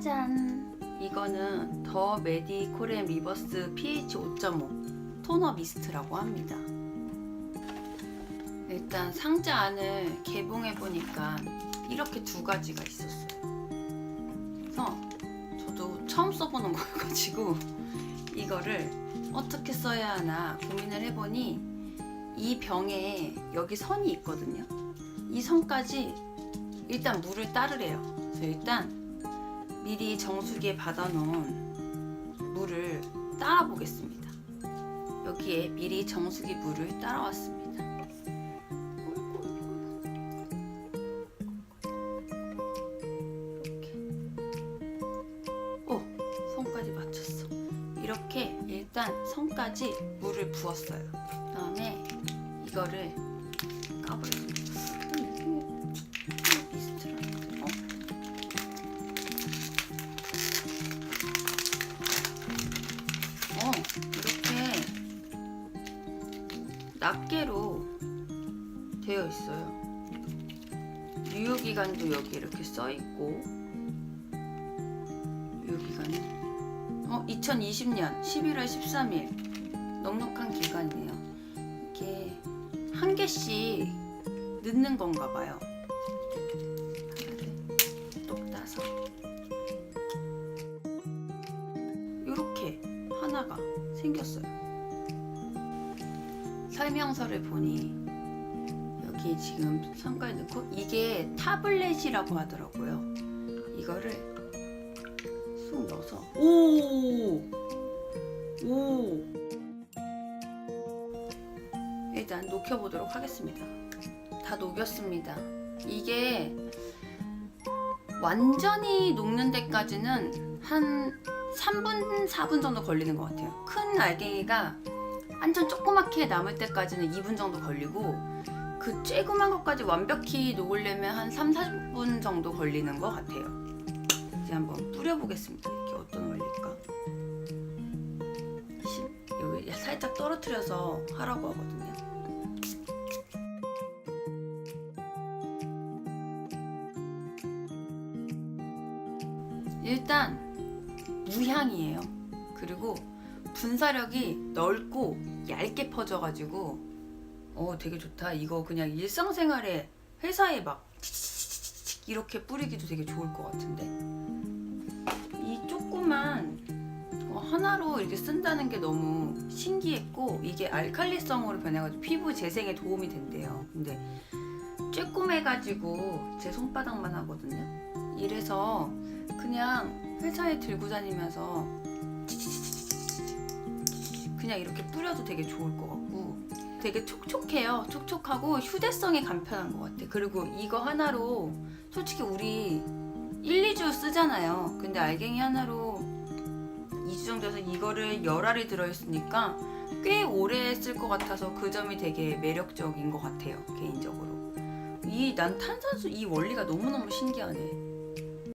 짜잔! 이거는 더 메디코렌 리버스 pH 5.5 토너 미스트라고 합니다. 일단 상자 안을 개봉해 보니까 이렇게 두 가지가 있었어요. 그래서 저도 처음 써보는 거여가지고 이거를 어떻게 써야 하나 고민을 해보니 이 병에 여기 선이 있거든요. 이 선까지 일단 물을 따르래요. 그래서 일단 미리 정수기에 받아놓은 물을 따라 보겠습니다. 여기에 미리 정수기 물을 따라왔습니다. 이렇게. 오, 선까지 맞췄어. 이렇게 일단 선까지 물을 부었어요. 그 다음에 이거를 까버렸습니다. 이렇게 낱개로 되어 있어요. 유효기간도 여기 이렇게 써 있고, 유효기간은 어, 2020년 11월 13일 넉넉한 기간이네요. 이게 한 개씩 넣는 건가 봐요. 하나가 생겼어요. 설명서를 보니 여기 지금 성과에 넣고 이게 타블렛이라고 하더라고요. 이거를 쑥 넣어서 오! 오! 일단 녹여보도록 하겠습니다. 다 녹였습니다. 이게 완전히 녹는 데까지는 한 3분, 4분 정도 걸리는 것 같아요. 큰 알갱이가 완전 조그맣게 남을 때까지는 2분 정도 걸리고 그 쬐그만 것까지 완벽히 녹으려면 한 3, 40분 정도 걸리는 것 같아요. 이제 한번 뿌려보겠습니다. 이게 어떤 원리일까? 시- 여기 살짝 떨어뜨려서 하라고 하거든요. 일단 무향이에요. 그리고 분사력이 넓고 얇게 퍼져가지고 어 되게 좋다. 이거 그냥 일상생활에 회사에 막 이렇게 뿌리기도 되게 좋을 것 같은데 이 조그만 어, 하나로 이렇게 쓴다는 게 너무 신기했고 이게 알칼리성으로 변해가지고 피부 재생에 도움이 된대요. 근데 쬐끔해가지고 제 손바닥만 하거든요. 이래서 그냥 회사에 들고 다니면서 그냥 이렇게 뿌려도 되게 좋을 것 같고 되게 촉촉해요. 촉촉하고 휴대성이 간편한 것 같아. 그리고 이거 하나로 솔직히 우리 1, 2주 쓰잖아요. 근데 알갱이 하나로 2주 정도 해서 이거를 열알이 들어있으니까 꽤 오래 쓸 것 같아서 그 점이 되게 매력적인 것 같아요. 개인적으로. 이 난 탄산수 이 원리가 너무너무 신기하네.